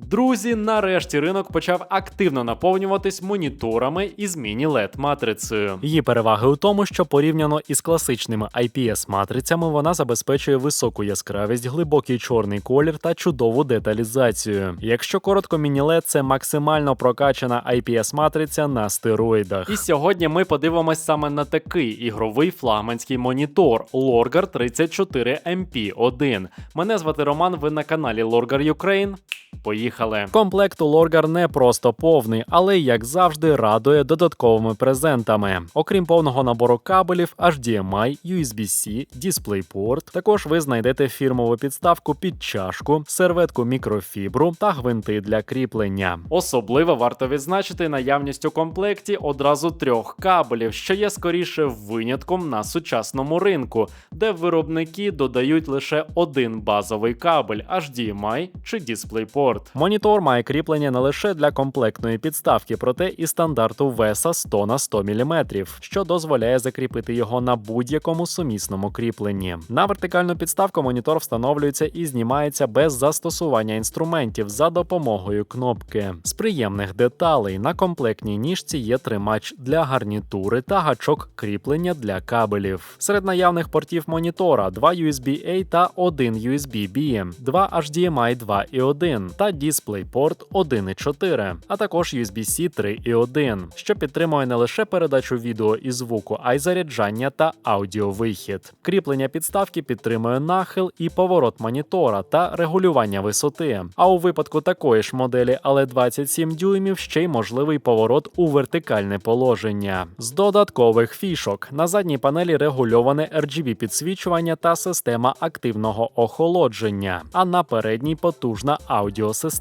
Друзі, нарешті ринок почав активно наповнюватись моніторами із міні-LED матрицею. Її переваги у тому, що порівняно із класичними IPS-матрицями вона забезпечує високу яскравість, глибокий чорний колір та чудову деталізацію. Якщо коротко, міні-LED – це максимально прокачана IPS-матриця на стероїдах. І сьогодні ми подивимось саме на такий ігровий флагманський монітор Lorgar 34 MP1. Мене звати Роман. Ви на каналі Lorgar Ukraine. Поїхали. Комплект у Лоргар не просто повний, але як завжди радує додатковими презентами. Окрім повного набору кабелів, HDMI, USB-C, DisplayPort, також ви знайдете фірмову підставку під чашку, серветку мікрофібру та гвинти для кріплення. Особливо варто відзначити наявність у комплекті одразу трьох кабелів, що є скоріше винятком на сучасному ринку, де виробники додають лише один базовий кабель HDMI чи DisplayPort. Монітор має кріплення не лише для комплектної підставки, проте і стандарту веса 100 на 100 мм, що дозволяє закріпити його на будь-якому сумісному кріпленні. На вертикальну підставку монітор встановлюється і знімається без застосування інструментів за допомогою кнопки. З приємних деталей на комплектній ніжці є тримач для гарнітури та гачок кріплення для кабелів. Серед наявних портів монітора два USB-A та один USB-B, два HDMI 2 і 1 та DisplayPort 1.4, а також USB-C 3.1, що підтримує не лише передачу відео і звуку, а й заряджання та аудіовихід. Кріплення підставки підтримує нахил і поворот монітора та регулювання висоти. А у випадку такої ж моделі, але 27 дюймів, ще й можливий поворот у вертикальне положення. З додаткових фішок на задній панелі регульоване RGB підсвічування та система активного охолодження, а на передній потужна аудіосистема,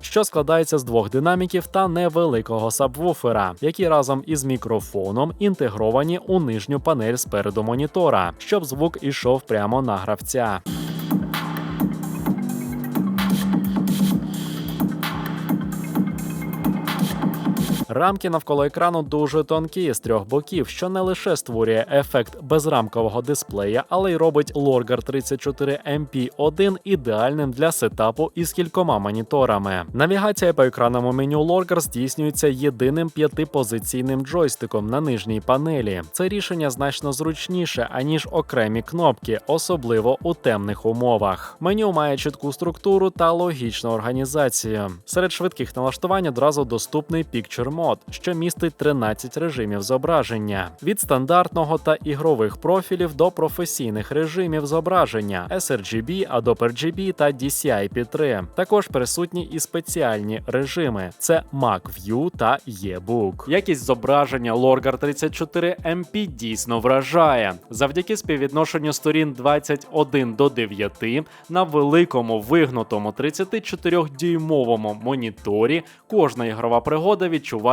що складається з двох динаміків та невеликого сабвуфера, які разом із мікрофоном інтегровані у нижню панель спереду монітора, щоб звук ішов прямо на гравця. Рамки навколо екрану дуже тонкі з трьох боків, що не лише створює ефект безрамкового дисплея, але й робить Lorgar 34 MP1 ідеальним для сетапу із кількома моніторами. Навігація по екранному меню Lorgar здійснюється єдиним п'ятипозиційним джойстиком на нижній панелі. Це рішення значно зручніше аніж окремі кнопки, особливо у темних умовах. Меню має чітку структуру та логічну організацію. Серед швидких налаштувань одразу доступний Picture Mode, що містить 13 режимів зображення від стандартного та ігрових профілів до професійних режимів зображення sRGB, Adobe RGB та DCI-P3. Також присутні і спеціальні режими: це Mac View та eBook. Якість зображення Lorgar 34 MP дійсно вражає. Завдяки співвідношенню сторін 21 до 9 на великому вигнутому 34-дюймовому моніторі кожна ігрова пригода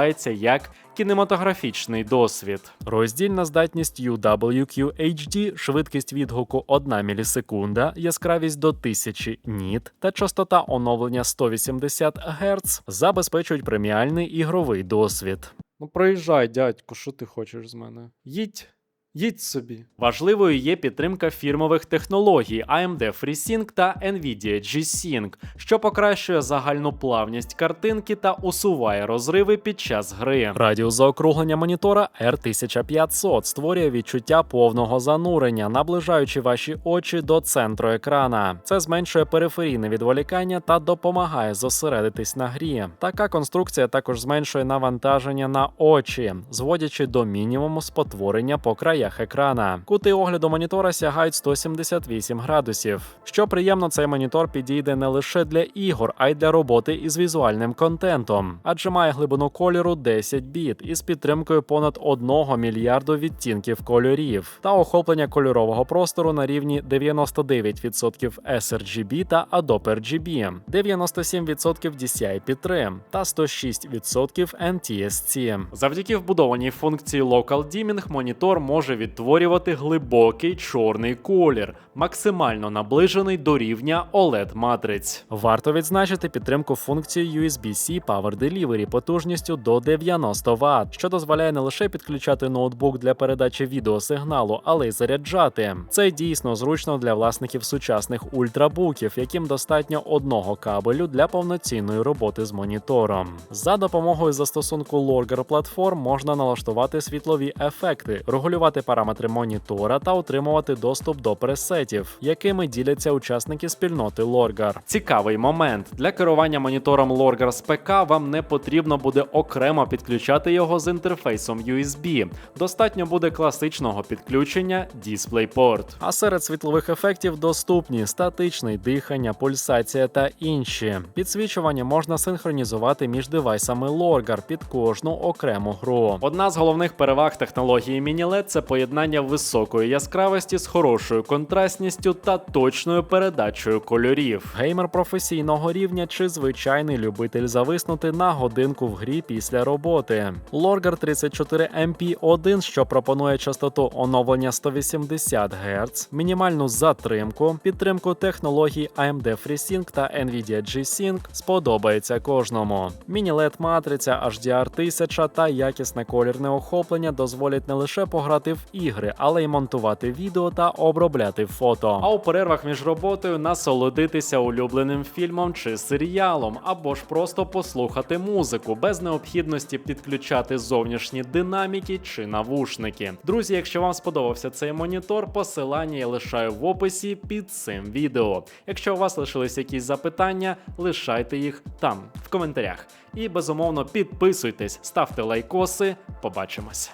відчувається як кінематографічний досвід. Роздільна здатність UWQHD, швидкість відгуку 1 мілісекунда, яскравість до 1000 ніт та частота оновлення 180 Гц забезпечують преміальний ігровий досвід. Ну проїжджай, дядьку, що ти хочеш з мене? Їдь. Їдь собі. Важливою є підтримка фірмових технологій AMD FreeSync та Nvidia G-Sync, що покращує загальну плавність картинки та усуває розриви під час гри. Радіус заокруглення монітора R1500 створює відчуття повного занурення, наближаючи ваші очі до центру екрана. Це зменшує периферійне відволікання та допомагає зосередитись на грі. Така конструкція також зменшує навантаження на очі, зводячи до мінімуму спотворення по краях краях екрана. Кути огляду монітора сягають 178 градусів. Що приємно, цей монітор підійде не лише для ігор, а й для роботи із візуальним контентом, адже має глибину кольору 10 біт із підтримкою понад 1 мільярду відтінків кольорів та охоплення кольорового простору на рівні 99% sRGB та Adobe RGB, 97% DCI-P3 та 106% NTSC. Завдяки вбудованій функції Local Dimming монітор може може відтворювати глибокий чорний колір, максимально наближений до рівня oled матриць. Варто відзначити підтримку функції USB-C Power Delivery потужністю до 90 Вт, що дозволяє не лише підключати ноутбук для передачі відеосигналу, але й заряджати. Це дійсно зручно для власників сучасних ультрабуків, яким достатньо одного кабелю для повноцінної роботи з монітором. За допомогою застосунку Lorger Platform можна налаштувати світлові ефекти, регулювати параметри монітора та отримувати доступ до пресетів, якими діляться учасники спільноти Lorgar. Цікавий момент для керування монітором Lorgar з ПК вам не потрібно буде окремо підключати його з інтерфейсом USB. Достатньо буде класичного підключення DisplayPort. А серед світлових ефектів доступні статичний дихання, пульсація та інші. Підсвічування можна синхронізувати між девайсами Lorgar під кожну окрему гру. Одна з головних переваг технології Mini-LED – це поєднання високої яскравості з хорошою контрастністю та точною передачею кольорів. Геймер професійного рівня чи звичайний любитель зависнути на годинку в грі після роботи. Lorgar 34 MP1, що пропонує частоту оновлення 180 Гц, мінімальну затримку, підтримку технологій AMD FreeSync та Nvidia G-Sync сподобається кожному. Міні-LED матриця HDR 1000 та якісне колірне охоплення дозволять не лише пограти в ігри, але й монтувати відео та обробляти фото. А у перервах між роботою насолодитися улюбленим фільмом чи серіалом, або ж просто послухати музику без необхідності підключати зовнішні динаміки чи навушники. Друзі, якщо вам сподобався цей монітор, посилання я лишаю в описі під цим відео. Якщо у вас лишились якісь запитання, лишайте їх там, в коментарях. І безумовно підписуйтесь, ставте лайкоси. Побачимось.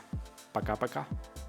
Пока-пока.